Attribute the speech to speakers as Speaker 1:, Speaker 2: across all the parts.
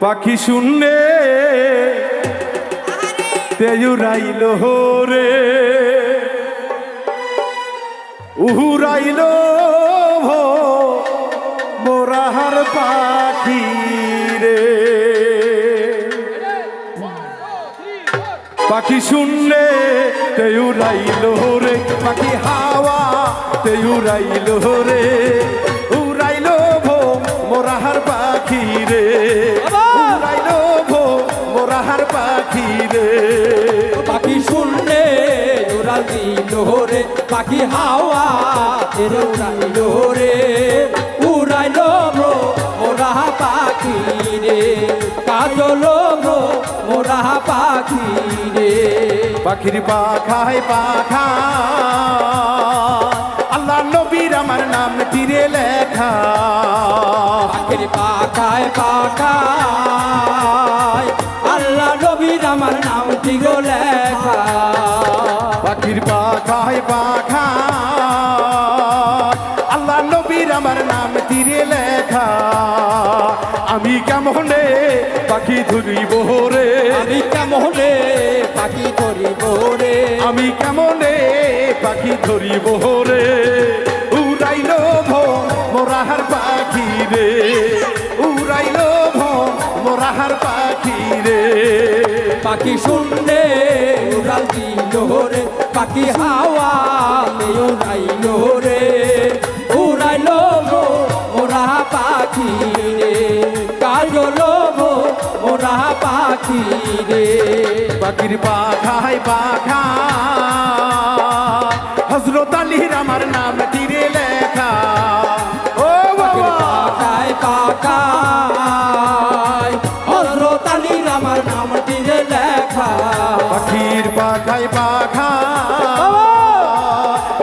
Speaker 1: পাখি শুনলে তেজুরাইল রে উহুরাইল ভো মোরাহার পাখি রে। পাখি শুনলে তেউরাইল রে পাখি হাওয়া তেউরাইল রে মোরাহার পাখি রে। পাখি
Speaker 2: শুনলে উড়াল দিল রে পাখি হাওয়া এর উড়াইল রে উড়াইল ব্রো মোরা পাখি রে কাজল ব্রো মোরা পাখি রে।
Speaker 1: পাখির পাখায় পাখা আল্লাহ নবীর আমার নাম তীরে লেখা।
Speaker 2: পাখির পাখায় পাখায় আমার নাম
Speaker 1: তীরে লেখা। আমি কেমনে পাখি ধরিব রে?
Speaker 2: আমি কেমনে পাখি ধরিব রে?
Speaker 1: আমি কেমনে পাখি ধরিব রে? উড়াইল ভো মোরাহার পাখি রে। উড়াইল ভো মোরাহার পাখি রে।
Speaker 2: পাখি শুনলে উড়াল দিল রে পাখি হাওয়া উড়াইল রে। পাখি রে কাজল মোরা পাখি রে
Speaker 1: পাখির পাখায় পাখা হজরত আলীর আমার নাম তীরে লেখা। ও
Speaker 2: পাখায় পাখায় হজরত আলীর আমার নামটি যে লেখা।
Speaker 1: পাখির পাখায় পাখা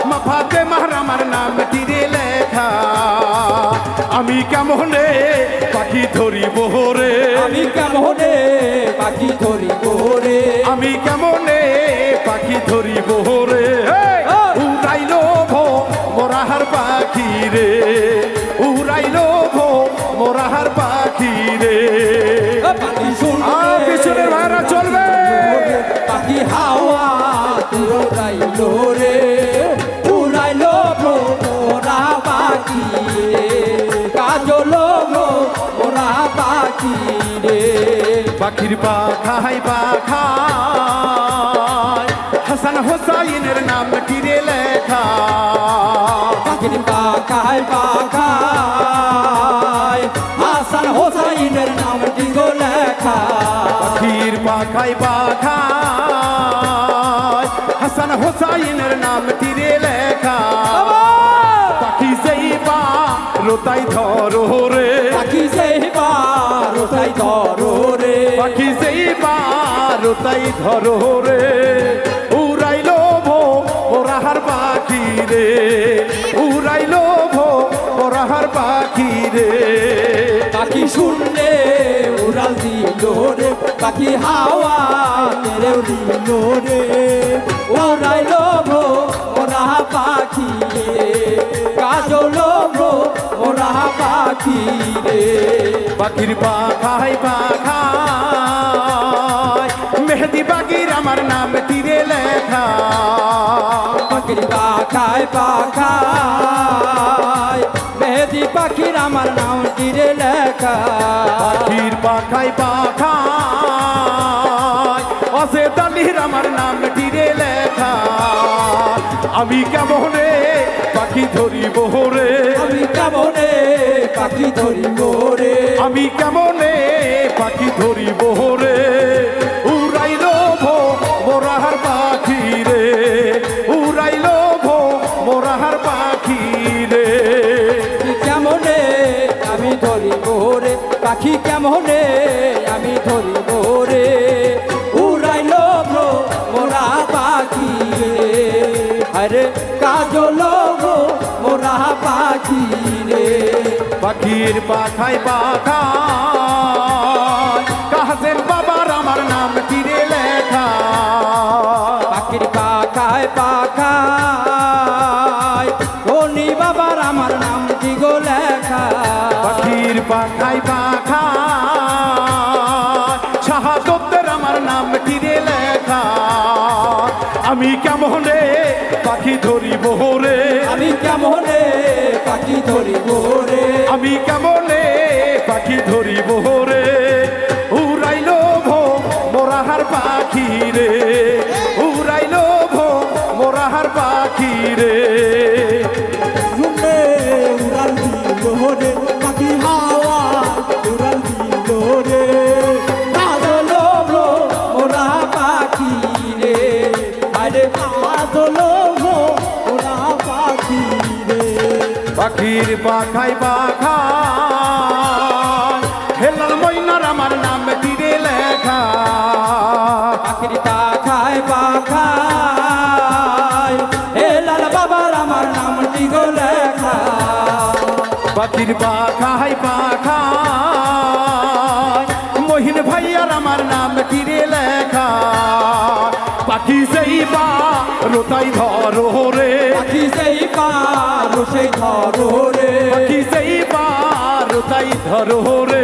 Speaker 1: মাফাতে মার আমার নাম তীরে লেখা। আমি কেমনে পাখি
Speaker 2: আমি কেমনে পাখি ধরি রে
Speaker 1: আমি কেমনে পাখি ধরি রে
Speaker 2: এই!
Speaker 1: উড়াইল ভো মোরাহার পাখি রে উড়াইল ভো মোরাহার পাখি রে পাখির পাখায় পাখায়। হাসান হোসাইনের নাম টিরে লেখা?
Speaker 2: পাখির পাখায় পাখায়। হাসান হোসাইনের নাম দিগো লেখা?
Speaker 1: পাখির পাখায় পাখায়। হাসান হোসাইনের নাম টিরে লেখা? পাখি সেই পা রোতাই ধরো
Speaker 2: পাখি সেই
Speaker 1: পা রোতাই ধরো রে, উড়াইলো ভো ওরাহার পাখি রে। উড়াইলো ভো ওরাহার পাখি রে।
Speaker 2: পাখি শুনলে উড়াল দিল রে, পাখি হাওয়া তেরে উড়িল রে। উড়াইল ভো ওরা পাখি রে কাজল ভো ওরা পাখি রে
Speaker 1: পাখির পাখায় পাখায় মেহেদি বাগির আমার নাম তীরে লেখা
Speaker 2: পাখির পাখায় পাখায় মেহেদি পাখির আমার নাম তীরে লেখা
Speaker 1: পাখির পাখায় পাখায় অসে দালির আমার নাম তীরে লেখা আমি কেমনে পাখি ধরিব রে?
Speaker 2: আমি কেমনে পাখি ধরিব রে?
Speaker 1: আমি কেমনে পাখি ধরিব রে? উড়াইল ভো মোরাহার পাখি রে। উড়াইল ভো মোরাহার পাখি রে।
Speaker 2: কেমনে আমি ধরিব রে? পাখি কেমনে আমি ধরিব
Speaker 1: পাখির পাখায় পাখায়। কাহাসেন বাবার আমার নাম তীরে লেখা?
Speaker 2: পাখির পাখায় পাখায়। ধনী বাবার আমার নাম কি গো লেখা?
Speaker 1: পাখির পাখায় পাখায় আমি কেমনে পাখি ধরিব রে।
Speaker 2: আমি কেমনে পাখি ধরিব রে।
Speaker 1: আমি কেমনে পাখি ধরিব রে। উড়াইল ভো মোরাহার পাখি রে। পাখির পাখাই পাখায় হেলাল ময়নার আমার নাম তীরে লেখা।
Speaker 2: পাখির পাখায় পাখায় হেলাল বাবার আমার নামটি গো লেখা।
Speaker 1: পাখির পাখাই পাখায় মহিন ভাইয়ার আমার নাম তীরে লেখা। পাখি সেই বা রোতাই ধরো রে।
Speaker 2: পাখি সেই সেই ধরো রে
Speaker 1: পাখি সেই পার তাই ধরো। রে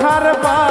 Speaker 1: তাহার পা